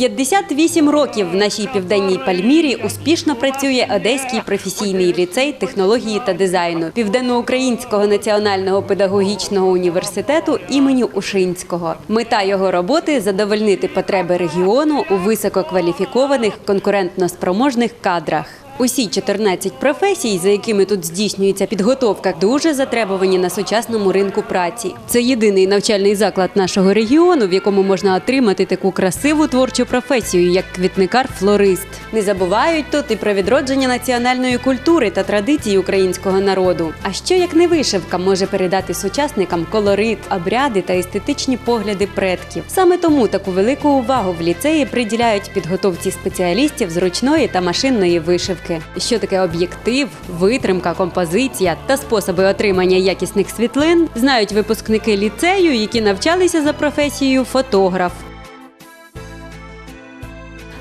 58 років в нашій південній Пальмірі успішно працює Одеський професійний ліцей технології та дизайну Південноукраїнського національного педагогічного університету імені Ушинського. Мета його роботи задовольнити потреби регіону у висококваліфікованих конкурентноспроможних кадрах. Усі 14 професій, за якими тут здійснюється підготовка, дуже затребувані на сучасному ринку праці. Це єдиний навчальний заклад нашого регіону, в якому можна отримати таку красиву творчу професію, як квітникар-флорист. Не забувають тут і про відродження національної культури та традицій українського народу. А що як не вишивка може передати сучасникам колорит, обряди та естетичні погляди предків? Саме тому таку велику увагу в ліцеї приділяють підготовці спеціалістів з ручної та машинної вишивки. Що таке об'єктив, витримка, композиція та способи отримання якісних світлин знають випускники ліцею, які навчалися за професією фотограф.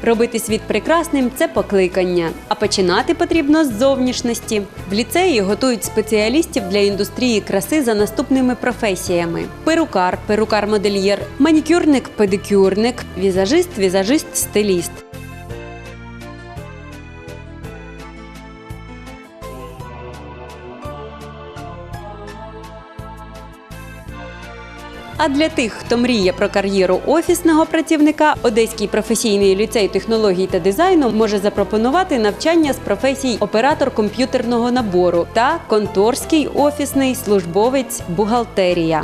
Робити світ прекрасним це покликання. А починати потрібно з зовнішності. В ліцеї готують спеціалістів для індустрії краси за наступними професіями: перукар, перукар-модельєр, манікюрник, педикюрник, візажист, візажист, стиліст. А для тих, хто мріє про кар'єру офісного працівника, Одеський професійний ліцей технологій та дизайну може запропонувати навчання з професій оператор комп'ютерного набору та конторський офісний службовець бухгалтерія.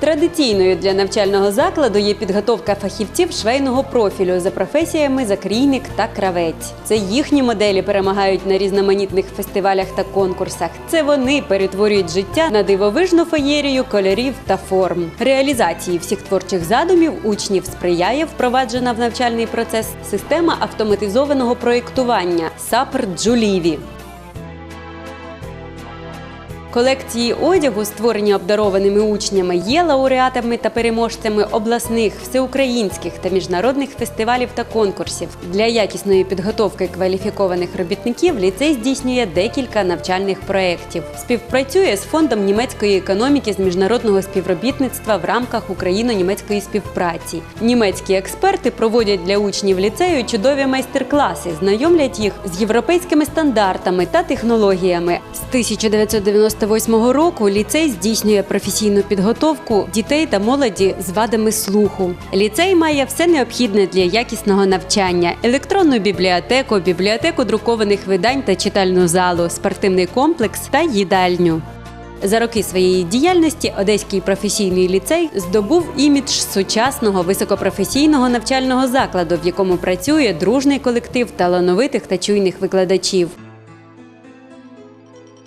Традиційною для навчального закладу є підготовка фахівців швейного профілю за професіями закрійник та кравець. Це їхні моделі перемагають на різноманітних фестивалях та конкурсах. Це вони перетворюють життя на дивовижну феєрію кольорів та форм. Реалізації всіх творчих задумів учнів сприяє впроваджена в навчальний процес система автоматизованого проєктування САПР Джуліві. Колекції одягу, створені обдарованими учнями, є лауреатами та переможцями обласних, всеукраїнських та міжнародних фестивалів та конкурсів. Для якісної підготовки кваліфікованих робітників ліцей здійснює декілька навчальних проєктів. Співпрацює з фондом німецької економіки з міжнародного співробітництва в рамках україно-німецької співпраці. Німецькі експерти проводять для учнів ліцею чудові майстер-класи, знайомлять їх з європейськими стандартами та технологіями. З 1998 року ліцей здійснює професійну підготовку дітей та молоді з вадами слуху. Ліцей має все необхідне для якісного навчання: електронну бібліотеку, бібліотеку друкованих видань та читальну залу, спортивний комплекс та їдальню. За роки своєї діяльності Одеський професійний ліцей здобув імідж сучасного високопрофесійного навчального закладу, в якому працює дружний колектив талановитих та чуйних викладачів.